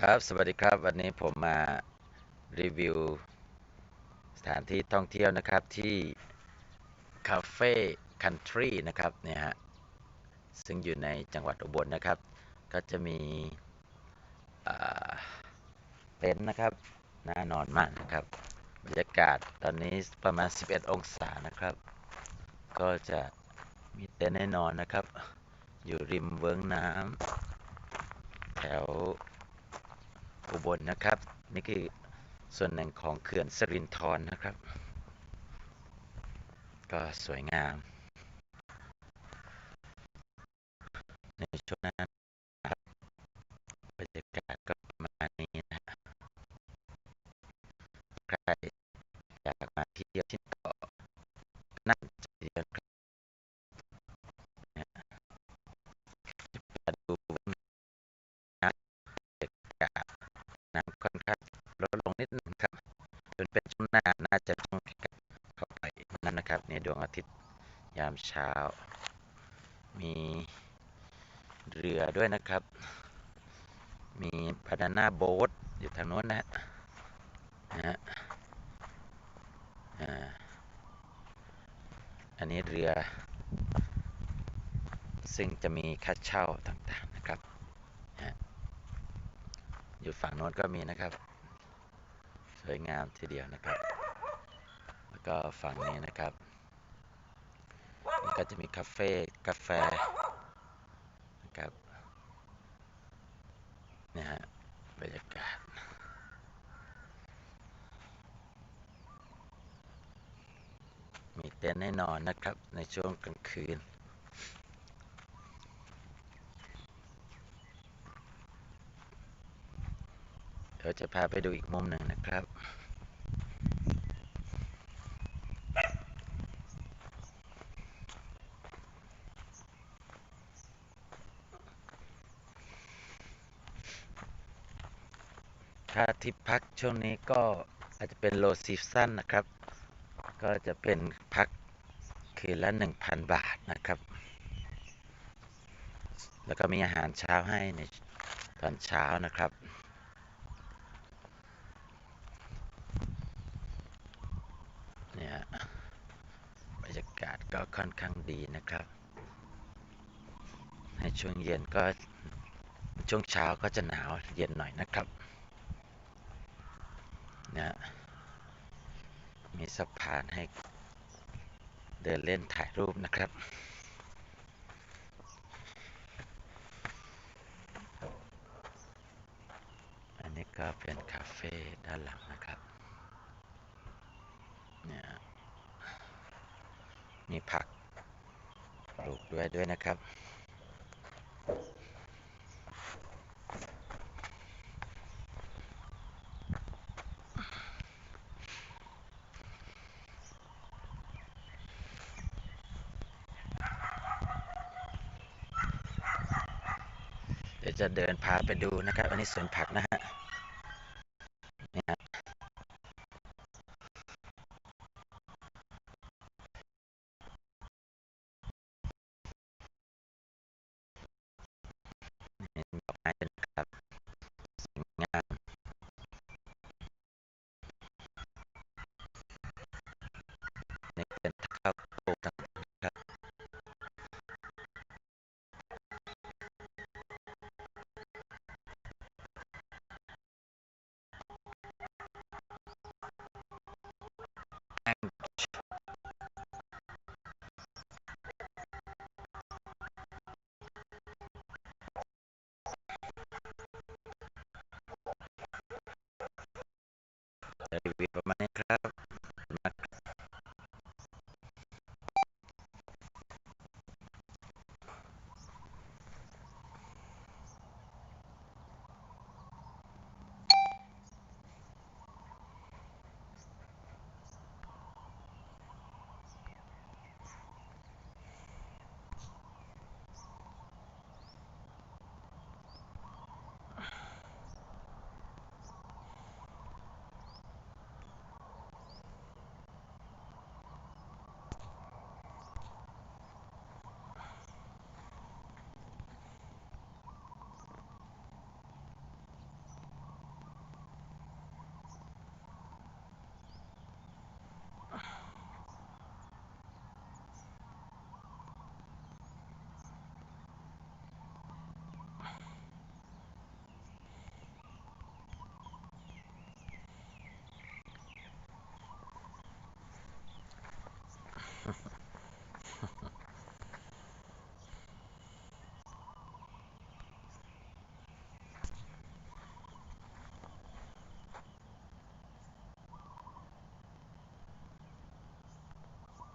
ครับ สวัสดีครับ วันนี้ผมมารีวิว สถานที่ท่องเที่ยวนะครับที่คาเฟ่คันทรีนะครับเนี่ยฮะ ซึ่งอยู่ในจังหวัดอุบลนะครับ ก็จะมีเต็นท์นะครับ น่านอนมากนะครับ บรรยากาศตอนนี้ประมาณ 11 องศานะครับ ก็จะมีเต็นท์ให้นอนนะครับ อยู่ริมเวิ้งน้ำแถว อุบลนะครับ นี่คือส่วนหนึ่งของเขื่อนสรินทรนนะครับ ก็สวยงาม ในช่วงนั้นามเช้า มีเรือด้วยนะครับ มีบานาน่าโบ๊ทอยู่ทางโน้นนะฮะนะฮะอันนี้เรือ ซึ่งจะมีค่าเช่าต่างๆนะครับนะอยู่ฝั่งโน้นก็มีนะครับ สวยงามทีเดียวนะครับ แล้วก็ฝั่งนี้นะครับ ก็จะมีคาเฟ่กาแฟนะครับเนี่ยฮะบรรยากาศมีเต็นท์ให้นอนนะครับในช่วงกลางคืนเดี๋ยวจะพาไปดูอีกมุมหนึ่งนะครับ ค่าที่พักช่วงนี้ก็อาจจะเป็นโลซีซั่นนะครับ ก็จะเป็นพักคืนละ 1,000 บาทนะครับ แล้วก็มีอาหารเช้าให้ในตอนเช้านะครับเนี่ยบรรยากาศก็ค่อนข้างดีนะครับ ในช่วงเย็นก็ช่วงเช้าก็จะหนาวเย็นหน่อยนะครับ นะมีสะพานให้เดินเล่นถ่ายรูปนะครับ อันนี้ก็เป็นคาเฟ่ด้านหลังนะครับ เนี่ยมีผักปลูกด้วยด้วยนะครับ ยวจะเดินพาไปดูนะครับ อันนี้สวนผักนะฮะ gobierno